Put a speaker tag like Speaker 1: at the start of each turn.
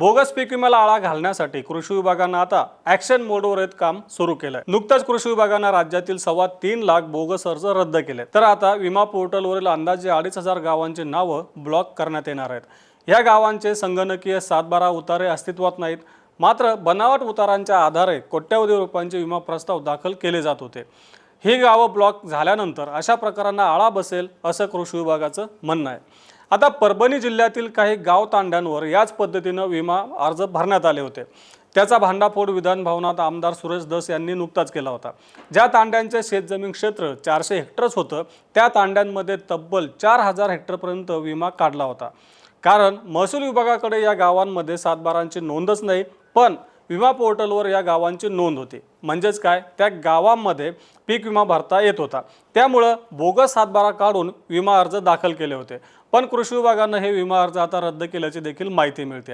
Speaker 1: Bogus पीक विम्याला आळा घालण्यासाठी कृषी विभागानं आता ऍक्शन मोडवर येत काम सुरू केलंय. नुकतंच कृषी विभागानं राज्यातील सव्वा तीन लाख बोगस अर्ज रद्द केले तर आता विमा पोर्टलवरील अंदाजे अडीच हजार गावांची नावं ब्लॉक करण्यात येणार आहेत. या गावांचे संगणकीय सातबारा उतारे अस्तित्वात नाहीत. मात्र बनावट उतारांच्या आधारे कोट्यवधी रुपयांचे विमा प्रस्ताव दाखल केले जात होते. ही गावं ब्लॉक झाल्यानंतर अशा प्रकारांना आळा बसेल असं कृषी विभागाचं म्हणणं आहे. आता परभणी जिल्ह्यातील काही गाव तांड्यांवर याच पद्धतीनं विमा अर्ज भरण्यात आले होते. त्याचा भांडाफोड विधानभवनात आमदार सुरेश दस यांनी नुकताच केला होता. ज्या तांड्यांचे शेतजमीन क्षेत्र चारशे हेक्टरच होतं त्या तांड्यांमध्ये तब्बल चार हजार हेक्टरपर्यंत विमा काढला होता. कारण महसूल विभागाकडे या गावांमध्ये सातबारांची नोंदच नाही पण विमा पोर्टलवर या गावांची नोंद होती. म्हणजेच काय? त्या गावांमध्ये पीक विमा भरता येत होता. त्यामुळं बोगस हातबारा काढून विमा अर्ज दाखल केले होते. पण कृषी विभागानं हे विमा अर्ज आता रद्द केल्याची देखील माहिती मिळते.